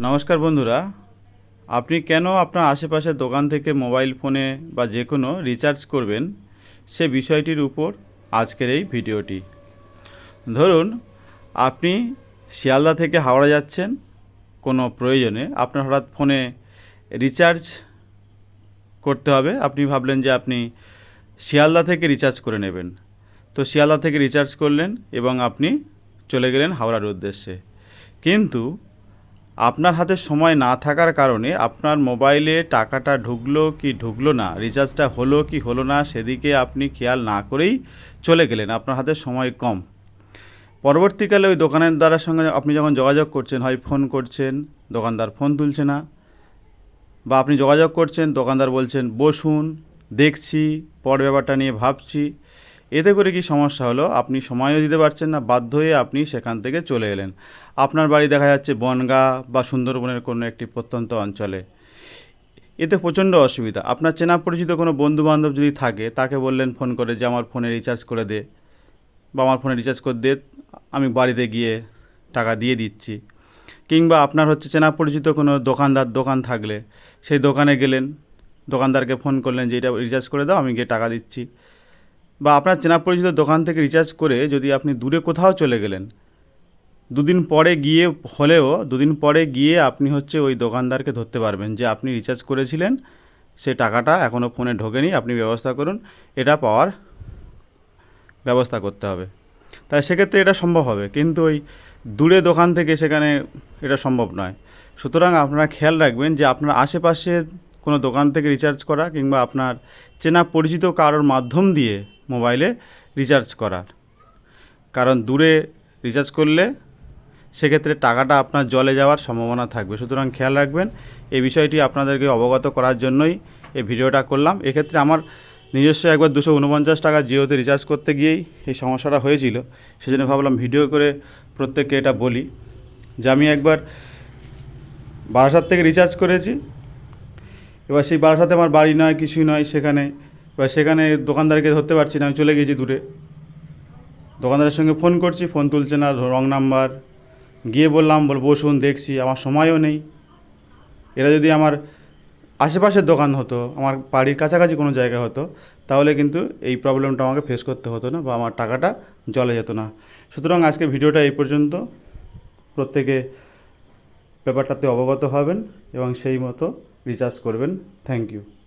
নমস্কার বন্ধুরা। আপনি কেন আপনার আশেপাশের দোকান থেকে মোবাইল ফোনে বা যে কোনো রিচার্জ করবেন সে বিষয়টির উপর আজকের এই ভিডিওটি? ধরুন, আপনি শিয়ালদা থেকে হাওড়া যাচ্ছেন, কোনো প্রয়োজনে আপনার হঠাৎ ফোনে রিচার্জ করতে হবে। আপনি ভাবলেন যে আপনি শিয়ালদা থেকে রিচার্জ করে নেবেন। তো শিয়ালদা থেকে রিচার্জ করলেন এবং আপনি চলে গেলেন হাওড়ার উদ্দেশ্যে। কিন্তু আপনার হাতে সময় না থাকার কারণে আপনার মোবাইলে টাকাটা ঢুকলো কি ঢুকলো না, রিচার্জটা হলো কি হলো না সেদিকে আপনি খেয়াল না করেই চলে গেলেন। আপনার হাতে সময় কম। পরবর্তীকালে ওই দোকানের দ্বারার সঙ্গে আপনি যখন যোগাযোগ করছেন, হয় ফোন করছেন, দোকানদার ফোন তুলছে না বা আপনি যোগাযোগ করছেন, দোকানদার বলছেন, বসুন, দেখছি, পর ব্যাপারটা নিয়ে ভাবছি। এতে করে কি সমস্যা হলো? আপনি সময়ও দিতে পারছেন না, বাধ্য হয়ে আপনি সেখান থেকে চলে এলেন। আপনার বাড়ি দেখা যাচ্ছে বনগা বা সুন্দরবনের কোনো একটি প্রত্যন্ত অঞ্চলে। এতে প্রচণ্ড অসুবিধা। আপনার চেনা পরিচিত কোনো বন্ধু বান্ধব যদি থাকে, তাকে বললেন ফোন করে যে, আমার ফোনে রিচার্জ করে দে বা আমার ফোনে রিচার্জ করে দে, আমি বাড়িতে গিয়ে টাকা দিয়ে দিচ্ছি। কিংবা আপনার হচ্ছে চেনা পরিচিত কোনো দোকানদার দোকান থাকলে, সেই দোকানে গেলেন, দোকানদারকে ফোন করলেন যে, এটা রিচার্জ করে দাও, আমি গিয়ে টাকা দিচ্ছি। বা আপনার চেনা পরিচিত দোকান থেকে রিচার্জ করে যদি আপনি দূরে কোথাও চলে গেলেন, দুদিন পরে গিয়ে হলেও, দুদিন পরে গিয়ে আপনি হচ্ছে ওই দোকানদারকে ধরতে পারবেন যে আপনি রিচার্জ করেছিলেন, সে টাকাটা এখনও ফোনে ঢোকেনি, আপনি ব্যবস্থা করুন, এটা পাওয়ার ব্যবস্থা করতে হবে। তাই সেক্ষেত্রে এটা সম্ভব হবে, কিন্তু ওই দূরে দোকান থেকে সেখানে এটা সম্ভব নয়। সুতরাং আপনারা খেয়াল রাখবেন যে আপনার আশেপাশে কোনো দোকান থেকে রিচার্জ করা কিংবা আপনার চেনা পরিচিত কারোর মাধ্যম দিয়ে মোবাইলে রিচার্জ করার। কারণ দূরে রিচার্জ করলে সেক্ষেত্রে টাকাটা আপনার জলে যাওয়ার সম্ভাবনা থাকবে। সুতরাং খেয়াল রাখবেন, এই বিষয়টি আপনাদেরকে অবগত করার জন্যই এই ভিডিওটা করলাম। এক্ষেত্রে আমার নিজস্ব একবার দুশো উনপঞ্চাশ টাকা জিওতে রিচার্জ করতে গিয়েই এই সমস্যাটা হয়েছিল। সেজন্য ভাবলাম ভিডিও করে প্রত্যেককে এটা বলি যে আমি একবার বারাসাত থেকে রিচার্জ করেছি। এবার সেই বারাসাতে আমার বাড়ি নয়, কিছুই নয়, সেখানে এবার সেখানে দোকানদারকে ধরতে পারছি না, আমি চলে গেছি দূরে। দোকানদারের সঙ্গে ফোন করছি ফোন তুলছে না রং নাম্বার গিয়ে বললাম, বল, বসুন, দেখছি, আমার সময়ও নেই। এরা যদি আমার আশেপাশের দোকান হতো, আমার বাড়ির কাছাকাছি কোনো জায়গা হতো, তাহলে কিন্তু এই প্রবলেমটা আমাকে ফেস করতে হতো না বা আমার টাকাটা জলে যেত না। সুতরাং আজকে ভিডিওটা এই পর্যন্ত। প্রত্যেকে ব্যাপারটাতে অবগত হবেন এবং সেই মতো রিচার্জ করবেন। Thank you